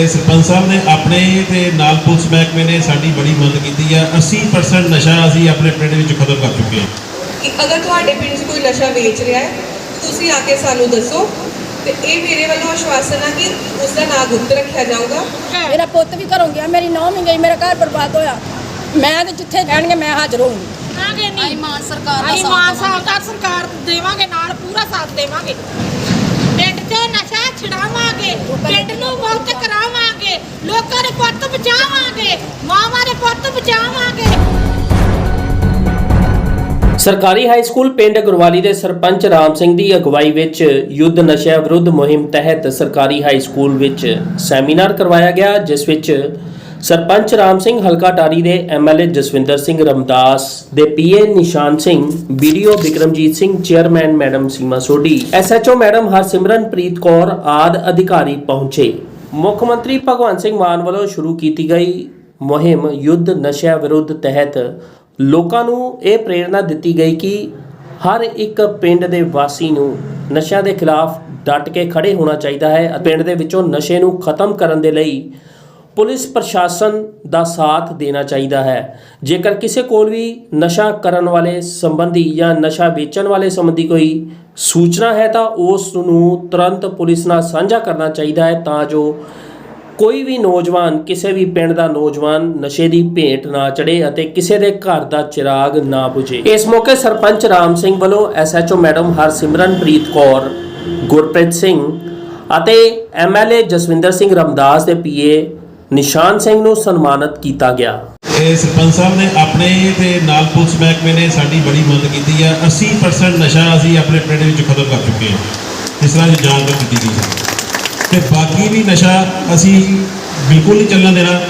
ਇਹ ਸਰਪੰਚ ਸਾਹਿਬ ਨੇ ਆਪਣੇ ਤੇ ਨਾਲ ਪੁਲਿਸ ਮਹਿਕਮੇ ਨੇ ਸਾਡੀ ਬੜੀ ਮਦਦ ਕੀਤੀ ਆ। 80% ਨਸ਼ਾ ਅਸੀਂ ਆਪਣੇ ਪਿੰਡ ਵਿੱਚ ਖਤਮ ਕਰ ਚੁੱਕੇ ਹਾਂ। ਕਿ ਅਗਰ ਤੁਹਾਡੇ ਪਿੰਡ 'ਚ ਕੋਈ ਨਸ਼ਾ ਵੇਚ ਰਿਹਾ ਹੈ ਤੁਸੀਂ ਆ ਕੇ ਸਾਨੂੰ ਦੱਸੋ। ਤੇ ਇਹ ਮੇਰੇ ਵੱਲੋਂ ਆਸ਼ਵਾਸਨ ਆ ਕਿ ਉਸ ਦਾ ਨਾਂ ਗੁਪਤ ਰੱਖਿਆ ਜਾਊਗਾ। ਮੇਰਾ ਪੁੱਤ ਵੀ ਘਰੋਂ ਗਿਆ ਮੇਰੀ ਨੌਂ ਵੀ ਗਈ ਮੇਰਾ ਘਰ ਬਰਬਾਦ ਹੋਇਆ। ਮੈਂ ਤੇ ਜਿੱਥੇ ਕਹਿਣਗੇ ਮੈਂ ਹਾਜ਼ਰ ਹੋਊਂਗੀ। ਆਗੇ ਨਹੀਂ। ਅਸੀਂ ਮਾਨ ਸਰਕਾਰ ਦਾ ਸਾਥ ਮਾਨ ਦਾ ਸਰਕਾਰ ਦੇਵਾਂਗੇ ਨਾਲ ਪੂਰਾ ਸਾਥ ਦੇਵਾਂਗੇ। ਪਿੰਡ 'ਚੋਂ ਨਸ਼ਾ ਛਡਾਵਾਂਗੇ। ਪਿੰਡ ਨੂੰ ਮੁਕਤ ਕਰਾਵਾਂਗੇ ਲੋਕਾਂ ਦੇ ਪੁੱਤ ਬਚਾਵਾਂਗੇ। ਮਾਵਾਂ ਦੇ ਪੁੱਤ ਬਚਾਵਾਂਗੇ। ਸਰਕਾਰੀ ਹਾਈ ਸਕੂਲ ਪਿੰਡ ਗੁਰਵਾਲੀ ਦੇ ਸਰਪੰਚ ਰਾਮ ਸਿੰਘ ਦੀ ਅਗਵਾਈ ਵਿੱਚ ਯੁੱਧ ਨਸ਼ਾ ਵਿਰੁੱਧ ਮੁਹਿੰਮ ਤਹਿਤ ਸਰਕਾਰੀ ਹਾਈ ਸਕੂਲ ਵਿੱਚ ਸੈਮੀਨਾਰ ਕਰਵਾਇਆ ਗਿਆ, ਜਿਸ ਵਿੱਚ ਸਰਪੰਚ ਰਾਮ ਸਿੰਘ ਹਲਕਾ ਟਾਰੀ ਦੇ ਐਮਐਲਏ ਜਸਵਿੰਦਰ ਸਿੰਘ ਰਮਦਾਸ ਦੇ PA Nishan Singh VDO Vikramjit Singh, chairman madam Seema Sodhi SHO madam Harsimranpreet Kaur ਆਦ ਅਧਿਕਾਰੀ ਪਹੁੰਚੇ। ਮੁੱਖ ਮੰਤਰੀ ਭਗਵੰਤ ਸਿੰਘ ਮਾਨ ਵੱਲੋਂ ਸ਼ੁਰੂ ਕੀਤੀ ਗਈ ਮੁਹਿੰਮ ਯੁੱਧ ਨਸ਼ਿਆਂ ਵਿਰੁੱਧ ਤਹਿਤ। ਲੋਕਾਂ ਨੂੰ ਇਹ ਪ੍ਰੇਰਣਾ ਦਿੱਤੀ ਗਈ ਕਿ ਹਰ ਇੱਕ ਪਿੰਡ ਦੇ ਵਾਸੀ ਨੂੰ ਨਸ਼ਿਆਂ ਦੇ ਖਿਲਾਫ ਡਟ ਕੇ ਖੜੇ ਹੋਣਾ ਚਾਹੀਦਾ ਹੈ ਪਿੰਡ ਦੇ ਵਿੱਚੋਂ ਨਸ਼ੇ ਨੂੰ ਖਤਮ ਕਰਨ ਦੇ ਲਈ ਪੁਲਿਸ ਪ੍ਰਸ਼ਾਸਨ ਦਾ ਸਾਥ ਦੇਣਾ ਚਾਹੀਦਾ ਹੈ। ਜੇਕਰ ਕਿਸੇ ਕੋਲ ਵੀ ਨਸ਼ਾ ਕਰਨ ਵਾਲੇ ਸੰਬੰਧੀ ਜਾਂ ਨਸ਼ਾ ਵੇਚਣ ਵਾਲੇ ਸੰਬੰਧੀ ਕੋਈ ਸੂਚਨਾ ਹੈ ਤਾਂ ਉਸ ਨੂੰ ਤੁਰੰਤ ਪੁਲਿਸ ਨਾਲ ਸਾਂਝਾ ਕਰਨਾ ਚਾਹੀਦਾ ਹੈ ਤਾਂ ਜੋ ਕੋਈ ਵੀ ਨੌਜਵਾਨ, ਕਿਸੇ ਵੀ ਪਿੰਡ ਦਾ ਨੌਜਵਾਨ ਨਸ਼ੇ ਦੀ ਭੇਟ ਨਾ ਚੜੇ ਅਤੇ ਕਿਸੇ ਦੇ ਘਰ ਦਾ ਚਿਰਾਗ ਨਾ ਬੁਝੇ। ਇਸ ਮੌਕੇ ਸਰਪੰਚ ਰਾਮ ਸਿੰਘ ਵੱਲੋਂ ਐਸਐਚਓ ਮੈਡਮ ਹਰਸਿਮਰਨਪ੍ਰੀਤ ਕੌਰ, ਗੁਰਪ੍ਰੀਤ ਸਿੰਘ ਅਤੇ ਐਮਐਲਏ ਜਸਵਿੰਦਰ ਸਿੰਘ ਰਮਦਾਸ ਦੇ ਪੀਏ ਨਿਸ਼ਾਨ ਸਿੰਘ ਨੂੰ ਸਨਮਾਨਿਤ ਕੀਤਾ ਗਿਆ। ਇਹ ਸਰਪੰਚ ਸਾਹਿਬ ਨੇ ਆਪਣੇ ਤੇ ਨਾਲ ਪੁਲਿਸ ਮਹਿਕਮੇ ਨੇ ਸਾਡੀ ਬੜੀ ਮਦਦ ਕੀਤੀ ਹੈ 80% ਨਸ਼ਾ ਅਸੀਂ ਆਪਣੇ ਪਿੰਡ ਵਿੱਚ ਖਤਮ ਕਰ ਚੁੱਕੇ ਹਾਂ। ਇਸ ਤਰ੍ਹਾਂ ਦੀ ਜਾਣਕਾਰੀ ਦਿੱਤੀ ਗਈ ਹੈ। ਤੇ ਬਾਕੀ ਵੀ ਨਸ਼ਾ ਅਸੀਂ ਬਿਲਕੁਲ ਨਹੀਂ ਚੱਲਣ ਦੇਣਾ।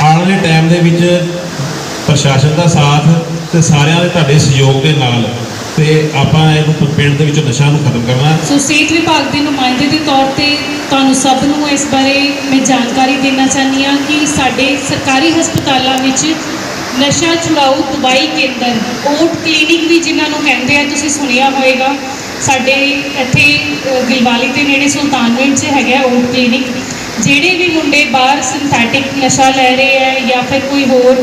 ਆਉਣ ਵਾਲੇ ਟਾਈਮ ਦੇ ਵਿੱਚ ਪ੍ਰਸ਼ਾਸਨ ਦਾ ਸਾਥ ਤੇ ਸਾਰਿਆਂ ਦੇ ਤੁਹਾਡੇ ਸਹਿਯੋਗ ਦੇ ਨਾਲ ਤੇ ਆਪਾਂ ਇਹਨੂੰ ਪਿੰਡ ਦੇ ਵਿੱਚ ਨਸ਼ਾ ਨੂੰ ਖਤਮ ਕਰਨਾ। ਸੋ ਸਿਹਤ ਵਿਭਾਗ ਦੇ ਨੁਮਾਇੰਦੇ ਦੇ ਤੌਰ ਤੇ ਤੁਹਾਨੂੰ ਸਭ ਨੂੰ ਇਸ ਬਾਰੇ ਮੈਂ ਜਾਣਕਾਰੀ ਦੇਣਾ ਚਾਹੁੰਦੀ ਹਾਂ ਕਿ ਸਾਡੇ ਸਰਕਾਰੀ ਹਸਪਤਾਲਾਂ ਵਿੱਚ ਨਸ਼ਾ ਛੁਡਾਊ ਦਵਾਈ ਕੇਂਦਰ, ਓਟ ਕਲੀਨਿਕ ਵੀ ਜਿਨ੍ਹਾਂ ਨੂੰ ਕਹਿੰਦੇ ਆ, ਤੁਸੀਂ ਸੁਣਿਆ ਹੋਵੇਗਾ ਸਾਡੇ ਇੱਥੇ ਗਿਲਵਾਲੀ ਦੇ ਨੇੜੇ ਸੁਲਤਾਨਵਿੰਡ 'ਚ ਹੈਗਾ ਓਟ ਕਲੀਨਿਕ। ਜਿਹੜੇ ਵੀ ਮੁੰਡੇ ਬਾਹਰ ਸਿੰਥੈਟਿਕ ਨਸ਼ਾ ਲੈ ਰਹੇ ਹੈ ਜਾਂ ਫਿਰ ਕੋਈ ਹੋਰ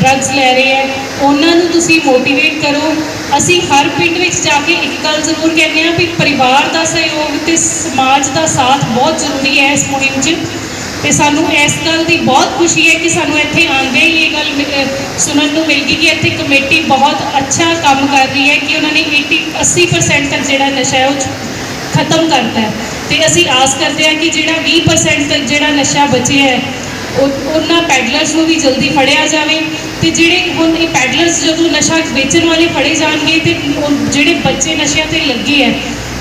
ਡਰੱਗਸ ਲੈ ਰਹੇ ਹੈ, ਉਹਨਾਂ ਨੂੰ ਤੁਸੀਂ ਮੋਟੀਵੇਟ ਕਰੋ। ਅਸੀਂ ਹਰ ਪਿੰਡ ਵਿੱਚ ਜਾ ਕੇ ਇੱਕ ਗੱਲ ਜ਼ਰੂਰ ਕਹਿੰਦੇ ਹਾਂ ਵੀ ਪਰਿਵਾਰ ਦਾ ਸਹਿਯੋਗ ਤੇ ਸਮਾਜ ਦਾ ਸਾਥ ਬਹੁਤ ਜ਼ਰੂਰੀ ਹੈ ਇਸ ਮੁਹਿੰਮ 'ਚ। ਤੇ ਸਾਨੂੰ ਇਸ ਗੱਲ ਦੀ ਬਹੁਤ ਖੁਸ਼ੀ ਹੈ ਕਿ ਸਾਨੂੰ ਇੱਥੇ ਆਉਂਦੇ ਹੀ ਇਹ ਗੱਲ ਮਿ- ਸੁਣਨ ਨੂੰ ਮਿਲ ਗਈ ਕਿ ਇੱਥੇ ਕਮੇਟੀ ਬਹੁਤ ਅੱਛਾ ਕੰਮ ਕਰ ਰਹੀ ਹੈ ਕਿ ਉਹਨਾਂ ਨੇ 80 80% ਤੱਕ ਜਿਹੜਾ ਨਸ਼ਾ ਹੈ ਉਹ ਖਤਮ ਕਰਤਾ ਹੈ। ਤੇ ਅਸੀਂ ਆਸ ਕਰਦੇ ਹਾਂ ਕਿ ਜਿਹੜਾ 20% ਤੱਕ ਜਿਹੜਾ ਨਸ਼ਾ ਬਚਿਆ ਹੈ, ਉਹ ਉਹਨਾਂ ਪੈਡਲਰਸ ਨੂੰ ਵੀ ਜਲਦੀ ਫੜਿਆ ਜਾਵੇ। ਤੇ ਜਿਹੜੇ ਹੁਣ ਇਹ ਪੈਡਲਰਸ ਜਦੋਂ ਨਸ਼ਾ ਵੇਚਣ ਵਾਲੇ ਫੜੇ ਜਾਣਗੇ ਤੇ ਉਹ ਜਿਹੜੇ ਬੱਚੇ ਨਸ਼ਿਆਂ ਤੇ ਲੱਗੇ ਹੈ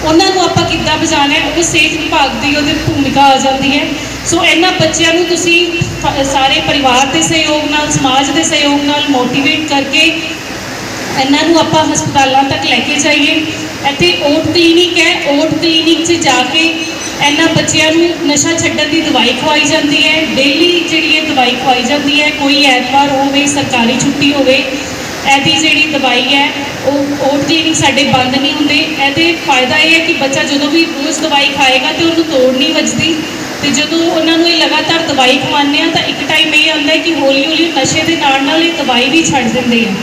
ਉਹਨਾਂ ਨੂੰ ਆਪਾਂ ਕਿੱਦਾਂ ਬਚਾਉਣਾ ਹੈ? ਉਹ ਸਿਹਤ ਵਿਭਾਗ ਦੀ ਉਹਦੇ ਭੂਮਿਕਾ ਆ ਜਾਂਦੀ ਹੈ। ਸੋ ਇਹਨਾਂ ਬੱਚਿਆਂ ਨੂੰ ਤੁਸੀਂ ਸਾਰੇ ਪਰਿਵਾਰ ਦੇ ਸਹਿਯੋਗ ਨਾਲ, ਸਮਾਜ ਦੇ ਸਹਿਯੋਗ ਨਾਲ ਮੋਟੀਵੇਟ ਕਰਕੇ ਇਹਨਾਂ ਨੂੰ ਆਪਾਂ ਹਸਪਤਾਲਾਂ ਤੱਕ ਲੈ ਕੇ ਜਾਈਏ। ਇੱਥੇ ਓਟ ਕਲੀਨਿਕ ਹੈ। ਓਟ ਕਲੀਨਿਕ 'ਚ ਜਾ ਕੇ ਇਹਨਾਂ ਬੱਚਿਆਂ ਨੂੰ ਨਸ਼ਾ ਛੱਡਣ ਦੀ ਦਵਾਈ ਖਵਾਈ ਜਾਂਦੀ ਹੈ। ਡੇਲੀ ਜਿਹੜੀ ਇਹ ਦਵਾਈ ਖਵਾਈ ਜਾਂਦੀ ਹੈ, ਕੋਈ ਐਤਵਾਰ ਹੋਵੇ, ਸਰਕਾਰੀ ਛੁੱਟੀ ਹੋਵੇ, ਇਹਦੀ ਜਿਹੜੀ ਦਵਾਈ ਹੈ, ਉਹ ਉਹ ਕਲੀਨਿਕ ਸਾਡੇ ਬੰਦ ਨਹੀਂ ਹੁੰਦੇ। ਇਹਦੇ ਫਾਇਦਾ ਇਹ ਹੈ ਕਿ ਬੱਚਾ ਜਦੋਂ ਵੀ ਰੋਜ਼ ਦਵਾਈ ਖਾਏਗਾ ਤੇ ਉਹਨੂੰ ਤੋੜ ਨਹੀਂ ਵੱਜਦੀ। ਤੇ ਜਦੋਂ ਉਹਨਾਂ ਨੂੰ ਇਹ ਲਗਾਤਾਰ ਦਵਾਈ ਖਵਾਉਂਦੇ ਆ ਤਾਂ ਇੱਕ ਟਾਈਮ ਇਹ ਆਉਂਦਾ ਕਿ ਹੌਲੀ ਹੌਲੀ ਨਸ਼ੇ ਦੇ ਨਾਲ ਨਾਲ ਇਹ ਦਵਾਈ ਵੀ ਛੱਡ ਦਿੰਦੇ ਆ।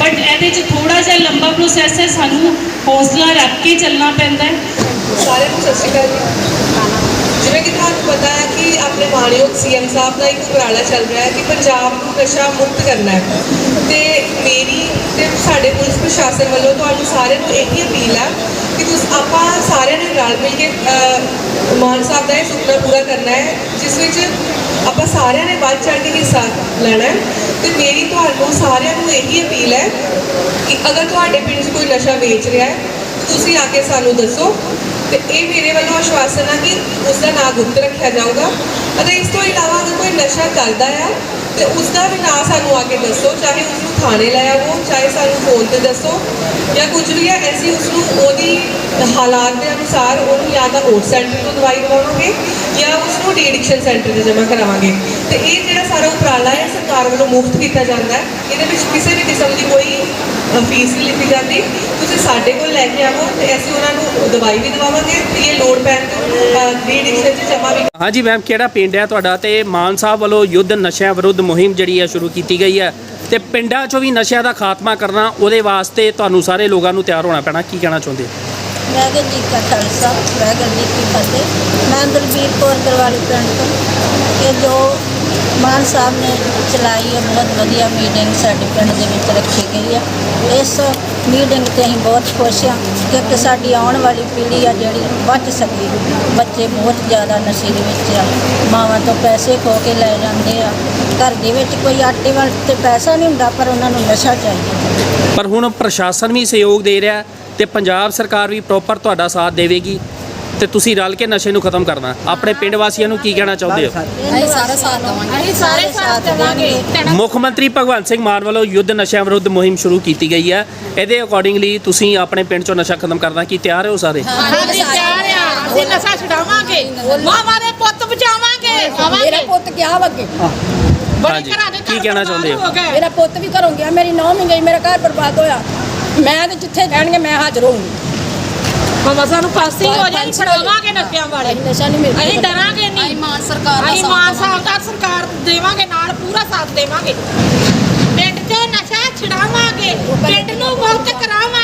ਬਟ ਇਹਦੇ 'ਚ ਥੋੜਾ ਜਿਹਾ ਲੰਬਾ ਪ੍ਰੋਸੈਸ ਹੈ, ਸਾਨੂੰ ਹੌਸਲਾ ਰੱਖ ਕੇ ਚੱਲਣਾ ਪੈਂਦਾ ਹੈ। ਸਾਰਿਆਂ ਨੂੰ ਸਤਿ ਸ਼੍ਰੀ ਅਕਾਲ ਜੀ। ਜਿਵੇਂ ਕਿ ਤੁਹਾਨੂੰ ਪਤਾ ਹੈ ਕਿ ਆਪਣੇ ਮਾਣਯੋਗ ਸੀਐਮ ਸਾਹਿਬ ਦਾ ਇੱਕ ਉਪਰਾਲਾ ਚੱਲ ਰਿਹਾ ਹੈ ਕਿ ਪੰਜਾਬ ਨੂੰ ਨਸ਼ਾ ਮੁਕਤ ਕਰਨਾ ਹੈ। ਤੇ ਮੇਰੀ ਤੇ ਸਾਡੇ ਪੁਲਿਸ ਪ੍ਰਸ਼ਾਸਨ ਵੱਲੋਂ ਤੁਹਾਨੂੰ ਸਾਰਿਆਂ ਨੂੰ ਇਹੀ ਅਪੀਲ ਹੈ ਕਿ ਤੁਸੀਂ, ਆਪਾਂ ਸਾਰਿਆਂ ਨੇ ਰਲ ਮਿਲ ਕੇ ਮਾਨ ਸਾਹਿਬ ਦਾ ਇਹ ਸੁਪਨਾ ਪੂਰਾ ਕਰਨਾ ਹੈ, ਜਿਸ ਵਿੱਚ ਆਪਾਂ ਸਾਰਿਆਂ ਨੇ ਵੱਧ ਚੜ੍ਹ ਕੇ ਹਿੱਸਾ ਲੈਣਾ ਹੈ। ਤੇ ਮੇਰੀ ਤੁਹਾਨੂੰ ਸਾਰਿਆਂ ਨੂੰ ਇਹੀ ਅਪੀਲ ਹੈ ਕਿ ਅਗਰ ਤੁਹਾਡੇ ਪਿੰਡ 'ਚ ਕੋਈ ਨਸ਼ਾ ਵੇਚ ਰਿਹਾ ਹੈ, ਤੁਸੀਂ ਆ ਕੇ ਸਾਨੂੰ ਦੱਸੋ। ਤੇ ਇਹ ਮੇਰੇ ਵੱਲੋਂ ਆਸ਼ਵਾਸਨ ਆ ਕਿ ਉਸ ਦਾ ਨਾਂ ਗੁਪਤ ਰੱਖਿਆ ਜਾਊਗਾ ਅਤੇ ਇਸ ਤੋਂ ਇਲਾਵਾ ਅਗਰ ਕੋਈ ਨਸ਼ਾ ਕਰਦਾ ਆ ਤੇ ਉਸ ਦਾ ਵੀ ਨਾਂ ਸਾਨੂੰ ਆ ਕੇ ਦੱਸੋ ਚਾਹੇ ਉਸ ਨੂੰ ਥਾਣੇ ਲੈ ਆਵੋ ਚਾਹੇ ਸਾਨੂੰ ਫੋਨ ਤੇ ਦੱਸੋ ਜਾਂ ਕੁਝ ਵੀ ਹੈ ਅਸੀਂ ਉਸ ਨੂੰ ਉਹਦੀ ਹਾਲਾਤ ਦੇ ਅਨੁਸਾਰ ਉਹਨੂੰ ਜਾਂ ਤਾਂ ਓਟ ਸੈਂਟਰ ਤੋਂ ਦਵਾਈ ਦਵਾਵਾਂਗੇ ਜਾਂ ਉਸ ਨੂੰ ਡੀਡਿਕਸ਼ਨ ਸੈਂਟਰ ਤੇ ਜਮ੍ਹਾਂ ਕਰਾਵਾਂਗੇ ਤੇ ਇਹ ਜਿਹੜਾ ਸਾਰਾ ਉਪਰਾਲਾ ਹੈ ਸਰਕਾਰ ਵੱਲੋਂ ਮੁਫਤ ਕੀਤਾ ਜਾਂਦਾ ਹੈ ਇਹਦੇ ਵਿੱਚ ਕਿਸੇ ਵੀ ਕਿਸਮ ਦੀ ਕੋਈ ਅ, ਫੀਸ ਨਹੀਂ ਲਿੱਤੀ ਜਾਂਦੀ ਤੁਸੀਂ ਸਾਡੇ ਕੋਲ ਲੈ ਕੇ ਆਵੋ ਤੇ ਅਸੀਂ ਉਹਨਾਂ ਨੂੰ ਦਵਾਈ ਵੀ ਦਵਾਵਾਂਗੇ ਤੇ ਇਹ ਲੋੜ ਪੈਣ ਤੇ ਰੀਡਿੰਗ ਚ ਜਮਾ ਵੀ ਹਾਂਜੀ ਮੈਮ ਕਿਹੜਾ ਪਿੰਡ ਹੈ ਤੁਹਾਡਾ? ਤੇ ਮਾਨ ਸਾਹਿਬ ਵੱਲੋਂ ਯੁੱਧ ਨਸ਼ਿਆਂ ਵਿਰੁੱਧ ਮੁਹਿੰਮ ਜਿਹੜੀ ਹੈ ਸ਼ੁਰੂ ਕੀਤੀ ਗਈ ਹੈ। ਤੇ ਪਿੰਡਾਂ 'ਚੋਂ ਵੀ ਨਸ਼ਿਆਂ ਦਾ ਖਾਤਮਾ ਕਰਨਾ, ਉਹਦੇ ਵਾਸਤੇ ਤੁਹਾਨੂੰ ਸਾਰੇ ਲੋਕਾਂ ਨੂੰ ਤਿਆਰ ਹੋਣਾ ਪੈਣਾ, ਕੀ ਕਹਿਣਾ ਚਾਹੁੰਦੇ ਹੋ? ਵਾਹਿਗੁਰੂ ਜੀ ਕਾ ਖਾਲਸਾ ਵਾਹਿਗੁਰੂ ਜੀ ਕੀ ਫਤਿਹ। ਮੈਂ ਦਲਬੀਰ ਕੌਰ ਦਰਵਾਲੀ ਪਿੰਡ ਤੋਂ ਇਹ ਜੋ ਮਾਨ ਸਾਹਿਬ ਨੇ ਚਲਾਈ ਹੈ, ਬਹੁਤ ਵਧੀਆ ਮੀਟਿੰਗ ਸਾਡੇ ਪਿੰਡ ਦੇ ਵਿੱਚ ਰੱਖੀ ਗਈ ਹੈ। ਇਸ ਮੀਟਿੰਗ ਤੇ ਅਸੀਂ ਬਹੁਤ ਖੁਸ਼ ਹਾਂ ਕਿ ਸਾਡੀ ਆਉਣ ਵਾਲੀ ਪੀੜ੍ਹੀ ਆ ਜਿਹੜੀ ਬਚ ਸਕੇ। ਬੱਚੇ ਬਹੁਤ ਜ਼ਿਆਦਾ ਨਸ਼ੇ ਦੇ ਵਿੱਚ ਆ। ਮਾਵਾਂ ਤੋਂ ਪੈਸੇ ਖੋ ਕੇ ਲੈ ਜਾਂਦੇ ਆ। ਘਰ ਦੇ ਵਿੱਚ ਕੋਈ ਆਟੇ ਵਾਲ ਤੇ ਪੈਸਾ ਨਹੀਂ ਹੁੰਦਾ, ਪਰ ਉਹਨਾਂ ਨੂੰ ਨਸ਼ਾ ਚਾਹੀਦਾ। ਪਰ ਹੁਣ ਪ੍ਰਸ਼ਾਸਨ ਵੀ ਸਹਿਯੋਗ ਦੇ ਰਿਹਾ ਤੇ ਪੰਜਾਬ ਸਰਕਾਰ ਵੀ ਪ੍ਰੋਪਰ ਤੁਹਾਡਾ ਸਾਥ ਦੇਵੇਗੀ ਤੇ ਤੁਸੀਂ ਰਲ ਕੇ ਨਸ਼ੇ ਨੂੰ ਖਤਮ ਕਰਨਾ। ਆਪਣੇ ਪਿੰਡ ਵਾਸੀਆਂ ਨੂੰ ਕੀ ਕਹਿਣਾ ਚਾਹੁੰਦੇ ਹੋ? ਅਸੀਂ ਸਾਰਾ ਸਾਥ ਦੇਵਾਂਗੇ। ਅਸੀਂ ਸਾਰੇ ਸਾਥ ਦੇਵਾਂਗੇ। ਮੁੱਖ ਮੰਤਰੀ ਭਗਵੰਤ ਸਿੰਘ ਮਾਨ ਵੱਲੋਂ ਯੁੱਧ ਨਸ਼ਿਆਂ ਵਿਰੁੱਧ ਮੁਹਿੰਮ ਸ਼ੁਰੂ ਕੀਤੀ ਗਈ ਹੈ। ਇਹਦੇ ਅਕੋਰਡਿੰਗਲੀ ਤੁਸੀਂ ਆਪਣੇ ਪਿੰਡ 'ਚੋਂ ਨਸ਼ਾ ਖਤਮ ਕਰਨਾ ਕੀ ਤਿਆਰ ਹੋ ਸਾਰੇ? ਅਸੀਂ ਤਿਆਰ ਆ। ਅਸੀਂ ਨਸ਼ਾ ਛਡਾਵਾਂਗੇ। ਮਾਵਾਂ ਦੇ ਪੁੱਤ ਬਚਾਵਾਂਗੇ। ਮੇਰਾ ਆਵਾਂਗੇ ਪੁੱਤ ਗਿਆ ਵਾ ਅੱਗੇ। ਬੜੇ ਹਾਂਜੀ। ਘਰਾਂ ਦੇ ਕੀ ਘਰ ਕਹਿਣਾ ਚਾਹੁੰਦੇ ਹੋ? ਬਰਬਾਦ ਗਏ। ਮੇਰਾ ਪੁੱਤ ਵੀ ਘਰੋਂ ਗਿਆ। ਮੇਰੀ ਨੌਂ ਵੀ ਗਈ। ਮੇਰਾ ਘਰ ਬਰਬਾਦ ਹੋਇਆ। ਮੈਂ ਤੇ ਜਿੱਥੇ ਕਹਿਣਗੇ ਮੈਂ ਹਾਜ਼ਰ ਹੋਊਂਗੀ। ਮਾਮਾ ਸਾਨੂੰ ਪਾਸੇ ਹੋ ਜਾਏ ਛਡਾਵਾਂਗੇ ਨਸ਼ਿਆਂ ਵਾਲੇ। ਨਸ਼ਾ ਨਹੀਂ ਮਿਲਦਾ। ਅਸੀਂ ਡਰਾਂਗੇ ਨਹੀਂ। ਅਸੀਂ ਮਾਨ ਸਰਕਾਰ ਦਾ ਅਸੀਂ ਸਾਥ ਮਾਨ ਸਾਹਿਬ ਦਾ ਸਰਕਾਰ ਦੇਵਾਂਗੇ ਨਾਲ ਪੂਰਾ ਸਾਥ ਦੇਵਾਂਗੇ। ਪਿੰਡ 'ਚ ਨਸ਼ਾ ਛਡਾਵਾਂਗੇ ਪਿੰਡ ਨੂੰ ਮੁਕਤ ਕਰਾਵਾਂਗੇ।